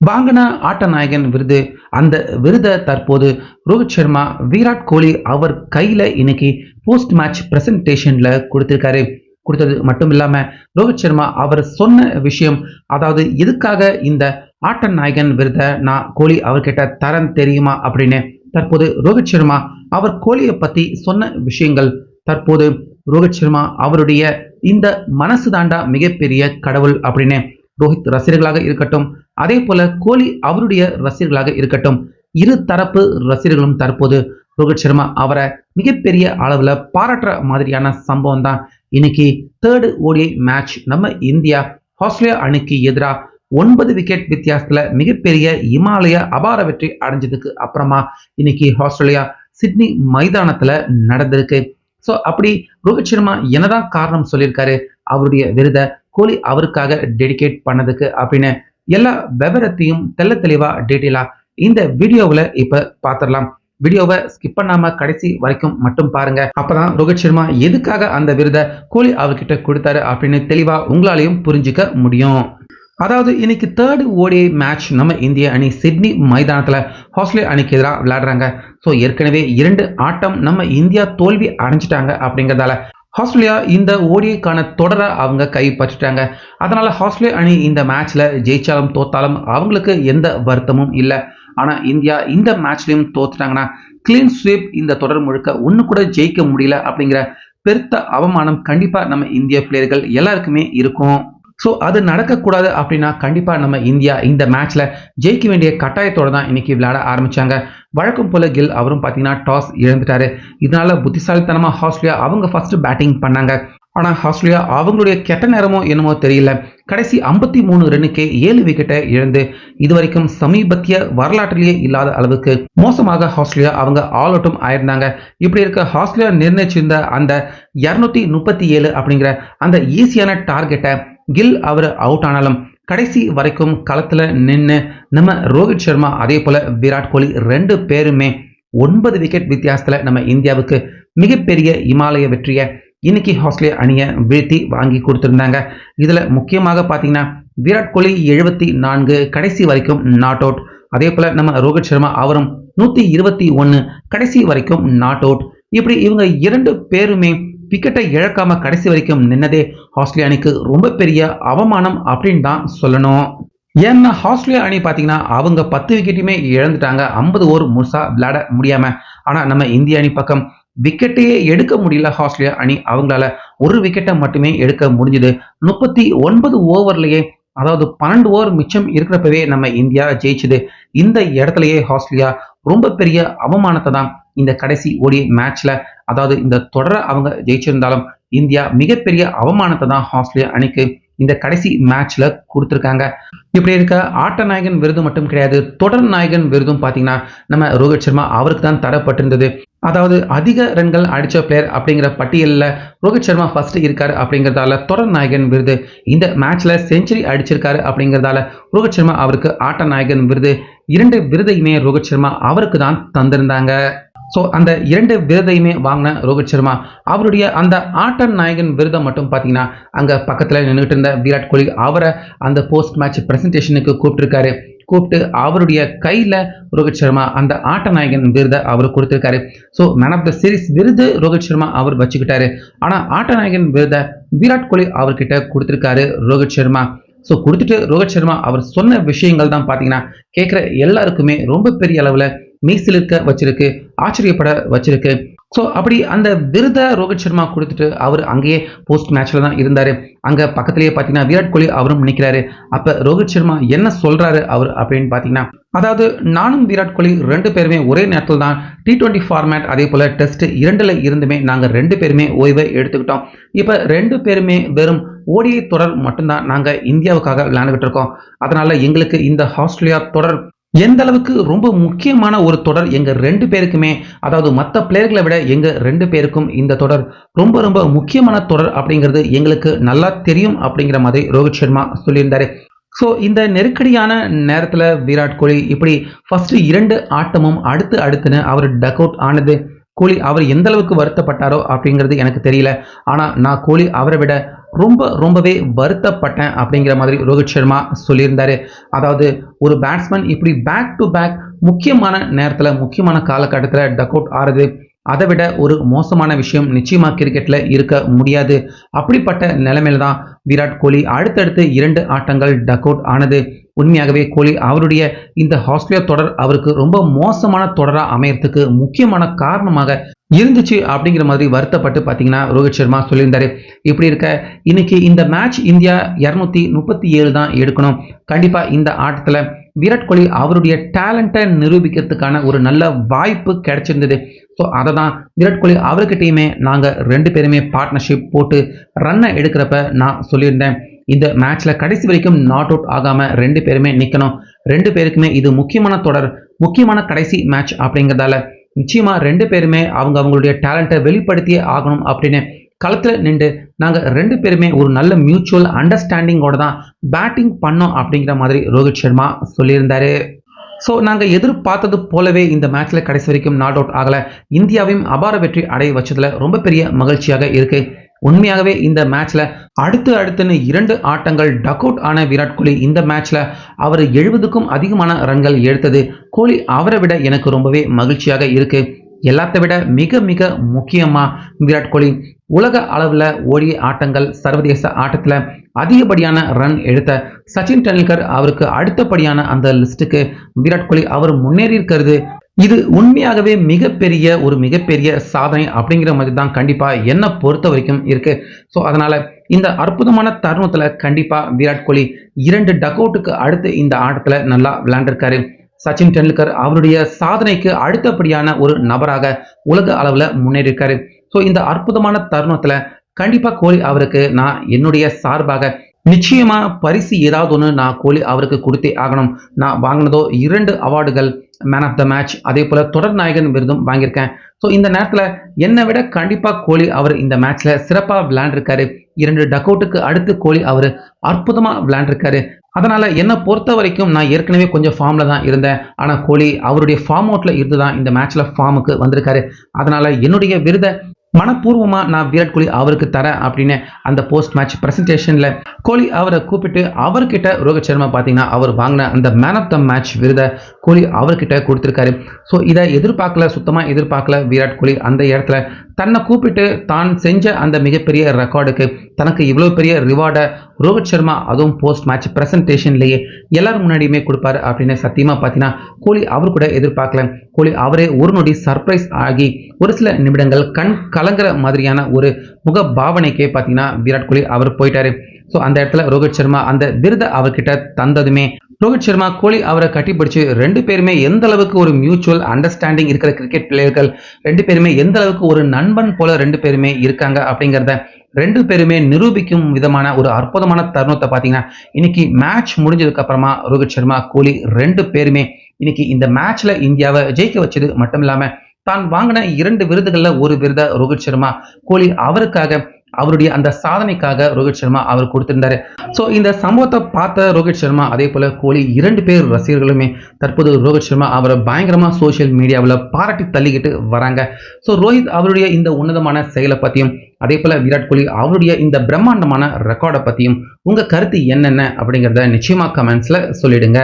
வாங்கின ஆட்ட நாயகன் விருது. அந்த விருதை தற்போது ரோஹித் சர்மா விராட் கோலி அவர் கையில் இன்னைக்கு போஸ்ட் மேட்ச் ப்ரெசன்டேஷனில் கொடுத்துருக்காரு. கொடுத்தது மட்டும் இல்லாமல் ரோஹித் சர்மா அவர் சொன்ன விஷயம் அதாவது எதுக்காக இந்த ஆட்ட நாயகன் விருதை நான் கோலி அவர்கிட்ட தரன் தெரியுமா அப்படின்னு. தற்போது ரோஹித் சர்மா அவர் கோலியை பற்றி சொன்ன விஷயங்கள் தற்போது ரோஹித் சர்மா அவருடைய இந்த மனசு தாண்டா மிகப்பெரிய கடவுள் அப்படின்னு. ரோஹித் ரசிகர்களாக இருக்கட்டும் அதே போல கோலி அவருடைய ரசிகர்களாக இருக்கட்டும் இரு தரப்பு ரசிகர்களும் தற்போது ரோஹித் சர்மா அவரை மிகப்பெரிய அளவில் பாராட்டுற மாதிரியான சம்பவம் தான். இன்னைக்கு தேர்டு ஓடிஐ மேட்ச் நம்ம இந்தியா ஆஸ்திரேலியா அணிக்கு எதிராக ஒன்பது விக்கெட் வித்தியாசத்தில் மிகப்பெரிய இமாலய அபார வெற்றி அடைஞ்சதுக்கு அப்புறமா இன்னைக்கு ஆஸ்திரேலியா சிட்னி மைதானத்தில் நடந்திருக்கு. ஸோ அப்படி ரோஹித் சர்மா என்னதான் காரணம் சொல்லியிருக்காரு? அவருடைய விருதை கோலி அவருக்காக டெடிகேட் பண்ணதுக்கு அப்படின்னு எல்லா விவரத்தையும் தெள்ள தெளிவா டீட்டெயிலா இந்த வீடியோவில் இப்ப பார்த்துடலாம் வீடியோவை ஸ்கிப் பண்ணாம கடைசி வரைக்கும் மட்டும் பாருங்க. அப்பதான் ரோஹித் சர்மா எதுக்காக அந்த விருதை கோலி அவர்கிட்ட கொடுத்தாரு அப்படின்னு தெளிவா உங்களாலையும் புரிஞ்சுக்க முடியும். அதாவது இன்னைக்கு தேர்ட் ஓடிஐ மேட்ச் நம்ம இந்திய அணி சிட்னி மைதானத்தில் ஆஸ்திரேலியா அணிக்கு எதிராக விளையாடுறாங்க. ஸோ ஏற்கனவே இரண்டு ஆட்டம் நம்ம இந்தியா தோல்வி அடைஞ்சிட்டாங்க அப்படிங்கிறதால ஆஸ்திரேலியா இந்த ஓடியக்கான தொடரை அவங்க கைப்பற்றிட்டாங்க. அதனால் ஆஸ்திரேலியா அணி இந்த மேட்ச்சில் ஜெயிச்சாலும் தோத்தாலும் அவங்களுக்கு எந்த வருத்தமும் இல்லை. ஆனால் இந்தியா இந்த மேட்ச்லையும் தோத்துட்டாங்கன்னா கிளீன் ஸ்வீப் இந்த தொடர் முழுக்க ஒன்று கூட ஜெயிக்க முடியல அப்படிங்கிற பெருத்த அவமானம் கண்டிப்பாக நம்ம இந்திய பிளேயர்கள் எல்லாருக்குமே இருக்கும். ஸோ அது நடக்கக்கூடாது அப்படின்னா கண்டிப்பாக நம்ம இந்தியா இந்த மேட்ச்சில் ஜெயிக்க வேண்டிய கட்டாயத்தோடு தான் இன்றைக்கி விளையாட ஆரம்பித்தாங்க வழக்கம் போல கில் அவரும் பார்த்தீங்கன்னா டாஸ் இழந்துட்டாரு. இதனால் புத்திசாலித்தனமாக ஆஸ்திரேலியா அவங்க ஃபஸ்ட்டு பேட்டிங் பண்ணாங்க. ஆனால் ஆஸ்திரேலியா அவங்களுடைய கெட்ட நேரமோ என்னமோ தெரியல. கடைசி ஐம்பத்தி மூணு ரன்னுக்கே ஏழு விக்கெட்டை இழந்து இதுவரைக்கும் சமீபத்திய வரலாற்றிலேயே இல்லாத அளவுக்கு மோசமாக ஆஸ்திரேலியா அவங்க ஆல் அவுட்டும் ஆயிருந்தாங்க. இப்படி இருக்க ஆஸ்திரேலியா நிர்ணயிச்சிருந்த அந்த இரநூத்தி முப்பத்தி ஏழு அப்படிங்கிற அந்த ஈஸியான டார்கெட்டை கில் அவர் அவுட் ஆனாலும் கடைசி வரைக்கும் களத்தில் நின்று நம்ம ரோஹித் சர்மா அதே போல விராட் கோலி ரெண்டு பேருமே ஒன்பது விக்கெட் வித்தியாசத்தில் நம்ம இந்தியாவுக்கு மிகப்பெரிய இமாலய வெற்றியை இன்னைக்கு ஆஸ்திரேலியா அணியை வீழ்த்தி வாங்கி கொடுத்துருந்தாங்க. இதில் முக்கியமாக பார்த்தீங்கன்னா விராட் கோலி எழுபத்தி நான்கு கடைசி வரைக்கும் நாட் அவுட் அதே போல் நம்ம ரோஹித் சர்மா அவரும் நூற்றி இருபத்தி ஒன்று கடைசி வரைக்கும் நாட் அவுட் இப்படி இவங்க இரண்டு பேருமே விக்கெட்டை இழக்காம கடைசி வரைக்கும் நின்னதே ஆஸ்திரேலியா அணிக்கு ரொம்ப பெரிய அவமானம் அப்படின்னு தான் சொல்லணும். ஏன்னா ஆஸ்திரேலியா அணி பார்த்தீங்கன்னா அவங்க பத்து விக்கெட்டுமே இழந்துட்டாங்க. ஐம்பது ஓவர் முழுசா விளையாட முடியாம. ஆனா நம்ம இந்திய அணி பக்கம் விக்கெட்டையே எடுக்க முடியல ஆஸ்திரேலியா அணி. அவங்களால ஒரு விக்கெட்டை மட்டுமே எடுக்க முடிஞ்சது. முப்பத்தி ஒன்பது ஓவர்லயே அதாவது பன்னெண்டு ஓவர் மிச்சம் இருக்கிறப்பவே நம்ம இந்தியா ஜெயிச்சுது. இந்த இடத்துலயே ஆஸ்திரேலியா ரொம்ப பெரிய அவமானத்தை தான் இந்த கடைசி ஓடி மேட்ச்ல அதாவது இந்த தொடரை அவங்க ஜெயிச்சிருந்தாலும் இந்தியா மிகப்பெரிய அவமானத்தை தான் ஆஸ்திரேலியா அணிக்கு இந்த கடைசி மேட்ச்ல கொடுத்துருக்காங்க. இப்படி இருக்க ஆட்ட நாயகன் விருது மட்டும் கிடையாது தொடர் நாயகன் விருதும் பார்த்தீங்கன்னா நம்ம ரோஹித் சர்மா அவருக்கு தான் தரப்பட்டிருந்தது. அதாவது அதிக ரன்கள் அடிச்ச பிளேயர் அப்படிங்கிற பட்டியலில் ரோஹித் சர்மா ஃபர்ஸ்ட் இருக்காரு அப்படிங்கிறதால தொடர் நாயகன் விருது. இந்த மேட்ச்ல செஞ்சுரி அடிச்சிருக்காரு அப்படிங்கிறதால ரோஹித் சர்மா அவருக்கு ஆட்ட நாயகன் விருது. இரண்டு விருதையுமே ரோஹித் சர்மா அவருக்கு தான் தந்திருந்தாங்க. ஸோ அந்த இரண்டு விருதையுமே வாங்கின ரோஹித் சர்மா. அவருடைய அந்த ஆட்டன் நாயகன் விருதை மட்டும் பார்த்தீங்கன்னா அங்கே பக்கத்தில் நின்றுட்டு இருந்த விராட் கோலி அவரை அந்த போஸ்ட் மேட்ச் ப்ரெசன்டேஷனுக்கு கூப்பிட்டுருக்காரு. கூப்பிட்டு அவருடைய கையில் ரோஹித் சர்மா அந்த ஆட்ட நாயகன் விருதை அவர் கொடுத்துருக்காரு. So man of the series விருது ரோஹித் சர்மா அவர் வச்சுக்கிட்டாரு. ஆனால் ஆட்ட நாயகன் விருதை விராட் கோலி அவர்கிட்ட கொடுத்துருக்காரு ரோஹித் சர்மா. ஸோ கொடுத்துட்டு ரோஹித் சர்மா அவர் சொன்ன விஷயங்கள் தான் பார்த்தீங்கன்னா கேட்குற எல்லாருக்குமே ரொம்ப பெரிய அளவில் மெய்சிலிருக்க வச்சிருக்கு ஆச்சரியப்பட வச்சிருக்கு. ஸோ அப்படி அந்த விருதை ரோஹித் சர்மா கொடுத்துட்டு அவர் அங்கேயே போஸ்ட் மேட்ச்ல தான் இருந்தார். அங்கே பக்கத்திலேயே பார்த்தீங்கன்னா விராட் கோலி அவரும் நிற்கிறாரு அப்போ ரோஹித் சர்மா என்ன சொல்கிறாரு அவர் அப்படின்னு பார்த்தீங்கன்னா அதாவது நானும் விராட் கோலி ரெண்டு பேருமே ஒரே நேரத்தில் தான் டி டுவெண்ட்டி ஃபார்மேட் அதே போல் டெஸ்ட் இரண்டில் இருந்துமே நாங்கள் ரெண்டு பேருமே ஓய்வை எடுத்துக்கிட்டோம். இப்போ ரெண்டு பேருமே வெறும் ஓடிஐ தொடர் மட்டும்தான் நாங்கள் இந்தியாவுக்காக விளையாண்டுகிட்டு இருக்கோம். அதனால் எங்களுக்கு இந்த ஆஸ்திரேலியா தொடர் எந்த அளவுக்கு ரொம்ப முக்கியமான ஒரு தொடர் எங்க ரெண்டு பேருக்குமே அதாவது மற்ற பிளேயர்களை விட எங்க ரெண்டு பேருக்கும் இந்த தொடர் ரொம்ப ரொம்ப முக்கியமான தொடர் அப்படிங்கிறது எங்களுக்கு நல்லா தெரியும் அப்படிங்கிற மாதிரி ரோஹித் சர்மா சொல்லியிருந்தாரு. ஸோ இந்த நெருக்கடியான நேரத்தில் விராட் கோலி இப்படி ஃபஸ்ட்டு இரண்டு ஆட்டமும் அடுத்து அடுத்துன்னு அவர் டக் அவுட் ஆனது கோலி அவர் எந்த அளவுக்கு வருத்தப்பட்டாரோ அப்படிங்கிறது எனக்கு தெரியல. ஆனால் நான் கோலி அவரை விட ரொம்ப ரொம்பவே வருத்தப்பட்டேன் அப்படிங்கிற மாதிரி ரோஹித் சர்மா சொல்லியிருந்தார். அதாவது ஒரு பேட்ஸ்மேன் இப்படி பேக் டு பேக் முக்கியமான நேரத்தில் முக்கியமான காலகட்டத்தில் டக் அவுட் ஆறுது அதை விட ஒரு மோசமான விஷயம் நிச்சயமாக கிரிக்கெட்டில் இருக்க முடியாது. அப்படிப்பட்ட நிலைமையில தான் விராட் கோலி அடுத்தடுத்து இரண்டு ஆட்டங்கள் டக் அவுட் ஆனது. உண்மையாகவே கோலி அவருடைய இந்த ஆஸ்திரேலியா தொடர் அவருக்கு ரொம்ப மோசமான தொடராக அமையறதுக்கு முக்கியமான காரணமாக இருந்துச்சு அப்படிங்கிற மாதிரி வருத்தப்பட்டு பார்த்தீங்கன்னா ரோஹித் சர்மா சொல்லியிருந்தாரு. இப்படி இருக்க இன்னைக்கு இந்த மேட்ச் இந்தியா இரநூத்தி முப்பத்தி ஏழு தான் எடுக்கணும். கண்டிப்பாக இந்த ஆட்டத்தில் விராட் கோலி அவருடைய டேலண்ட்டை நிரூபிக்கிறதுக்கான ஒரு நல்ல வாய்ப்பு கிடைச்சிருந்தது. ஸோ அதை தான் விராட் கோலி அவர்கிட்டையுமே நாங்கள் ரெண்டு பேருமே பார்ட்னர்ஷிப் போட்டு ரன்னை எடுக்கிறப்ப நான் சொல்லியிருந்தேன். இந்த மேட்ச்சில் கடைசி வரைக்கும் நாட் அவுட் ஆகாமல் ரெண்டு பேருமே நிற்கணும் ரெண்டு பேருக்குமே இது முக்கியமான தொடர் முக்கியமான கடைசி மேட்ச் அப்படிங்கிறதால நிச்சயமாக ரெண்டு பேருமே அவங்க அவங்களுடைய டேலண்ட்டை வெளிப்படுத்தியே ஆகணும் அப்படின்னு களத்தில் நின்று நாங்கள் ரெண்டு பேருமே ஒரு நல்ல மியூச்சுவல் அண்டர்ஸ்டாண்டிங்கோட தான் பேட்டிங் பண்ணோம் அப்படிங்கிற மாதிரி ரோஹித் சர்மா சொல்லியிருந்தாரு. ஸோ நாங்கள் எதிர்பார்த்தது போலவே இந்த மேட்ச்சில் கடைசி வரைக்கும் நாட் அவுட் ஆகலை. இந்தியாவையும் அபார வெற்றி அடைய வச்சதில் ரொம்ப பெரிய மகிழ்ச்சியாக இருக்குது உண்மையாகவே இந்த மேட்ச்ல அடுத்து அடுத்துன்னு இரண்டு ஆட்டங்கள் டக் அவுட் ஆன விராட் கோலி இந்த மேட்ச்ல அவர் எழுபதுக்கும் அதிகமான ரன்கள் எடுத்தது. கோலி அவரை விட எனக்கு ரொம்பவே மகிழ்ச்சியாக இருக்கு. எல்லாத்தை விட மிக மிக முக்கியமா விராட் கோலி. உலக அளவில் ஓடிய ஆட்டங்கள் சர்வதேச ஆட்டத்தில் அதிகப்படியான ரன் எடுத்த சச்சின் டெண்டுல்கர் அவருக்கு அடுத்தபடியான அந்த லிஸ்ட்டுக்கு விராட் கோலி அவர் முன்னேறி இருக்கிறது. இது உண்மையாகவே மிகப்பெரிய ஒரு மிகப்பெரிய சாதனை அப்படிங்கிற மாதிரி தான் கண்டிப்பாக என்னை பொறுத்த வரைக்கும் இருக்கு. ஸோ அதனால இந்த அற்புதமான தருணத்தில் கண்டிப்பாக விராட் கோலி இரண்டு டக் அவுட்டுக்கு அடுத்து இந்த ஆட்டத்தில் நல்லா விளையாண்டிருக்காரு. சச்சின் டெண்டுல்கர் அவருடைய சாதனைக்கு அடுத்தபடியான ஒரு நபராக உலக அளவில் முன்னேறியிருக்காரு. ஸோ இந்த அற்புதமான தருணத்தில் கண்டிப்பாக கோலி அவருக்கு நான் என்னுடைய சார்பாக நிச்சயமாக பரிசு ஏதாவது ஒன்று நான் கோலி அவருக்கு கொடுத்தே ஆகணும். நான் வாங்கினதோ இரண்டு அவார்டுகள் மேன் ஆஃப் த மேட்ச் அதே போல தொடர் நாயகன் விருதும் வாங்கியிருக்கேன். ஸோ இந்த நேரத்தில் என்னை விட கண்டிப்பாக கோலி அவர் இந்த மேட்ச்ல சிறப்பாக விளையாண்டுருக்காரு. இரண்டு டக் அவுட்டுக்கு அடுத்து கோலி அவர் அற்புதமாக விளையாண்டுருக்காரு. அதனால என்னை பொறுத்த வரைக்கும் நான் ஏற்கனவே கொஞ்சம் ஃபார்ம்ல தான் இருந்தேன். ஆனால் கோலி அவருடைய ஃபார்ம் அவுட்டில் இருந்து தான் இந்த மேட்ச்ல ஃபார்முக்கு வந்திருக்காரு. அதனால என்னுடைய விருதை மனப்பூர்வமாக நான் விராட் கோலி அவருக்கு தரேன் அப்படின்னு அந்த போஸ்ட் மேட்ச் ப்ரெசன்டேஷனில் கோலி அவரை கூப்பிட்டு அவர்கிட்ட ரோஹித் சர்மா பார்த்தீங்கன்னா அவர் வாங்கின அந்த மேன் ஆஃப் த மேட்ச் விருதை கோலி அவர்கிட்ட கொடுத்துருக்காரு. ஸோ இதை எதிர்பார்க்கல சுத்தமாக எதிர்பார்க்கல விராட் கோலி அந்த இடத்துல. தன்னை கூப்பிட்டு தான் செஞ்ச அந்த மிகப்பெரிய ரெக்கார்டுக்கு தனக்கு இவ்வளோ பெரிய ரிவார்டை ரோஹித் சர்மா அதுவும் போஸ்ட் மேட்ச் ப்ரெசன்டேஷன்லேயே எல்லாரும் முன்னாடியுமே கொடுப்பாரு அப்படின்னு சத்தியமாக பார்த்தீங்கன்னா கோலி அவர் கூட எதிர்பார்க்கல. கோலி அவரே ஒரு நொடி சர்ப்ரைஸ் ஆகி ஒரு சில நிமிடங்கள் கண் கலங்குற மாதிரியான ஒரு முக பாவனைக்கே பார்த்தீங்கன்னா விராட் கோலி அவர் போயிட்டாரு. ஸோ அந்த இடத்துல ரோஹித் சர்மா அந்த விருதை அவர்கிட்ட தந்ததுமே ரோஹித் சர்மா கோலி அவரை கட்டிப்பிடிச்சு ரெண்டு பேருமே எந்த அளவுக்கு ஒரு மியூச்சுவல் அண்டர்ஸ்டாண்டிங் இருக்கிற கிரிக்கெட் பிளேயர்கள் ரெண்டு பேருமே எந்த அளவுக்கு ஒரு நண்பன் போல ரெண்டு பேருமே இருக்காங்க அப்படிங்கிறத ரெண்டு பேருமே நிரூபிக்கும் விதமான ஒரு அற்புதமான தருணத்தை பார்த்தீங்கன்னா இன்னைக்கு மேட்ச் முடிஞ்சதுக்கு அப்புறமா ரோஹித் சர்மா கோலி ரெண்டு பேருமே இன்னைக்கு இந்த மேட்ச்ல இந்தியாவை ஜெயிக்க வச்சது மட்டும் இல்லாம தான் வாங்கின இரண்டு விருதுகளில் ஒரு விருதை ரோஹித் சர்மா கோலி அவருக்காக அவருடைய அந்த சாதனைக்காக ரோஹித் சர்மா அவர் கொடுத்திருந்தாரு. ஸோ இந்த சம்பவத்தை பார்த்த ரோஹித் சர்மா அதே போல கோலி இரண்டு பேர் ரசிகர்களுமே தற்போது ரோஹித் சர்மா அவரை பயங்கரமாக சோஷியல் மீடியாவில் பாராட்டி தள்ளிக்கிட்டு வராங்க. ஸோ ரோஹித் அவருடைய இந்த உன்னதமான செயலை பற்றியும் அதே போல விராட் கோலி அவருடைய இந்த பிரம்மாண்டமான ரெக்கார்டை பற்றியும் உங்கள் கருத்து என்னென்ன அப்படிங்கிறத நிச்சயமாக கமெண்ட்ஸில் சொல்லிடுங்க.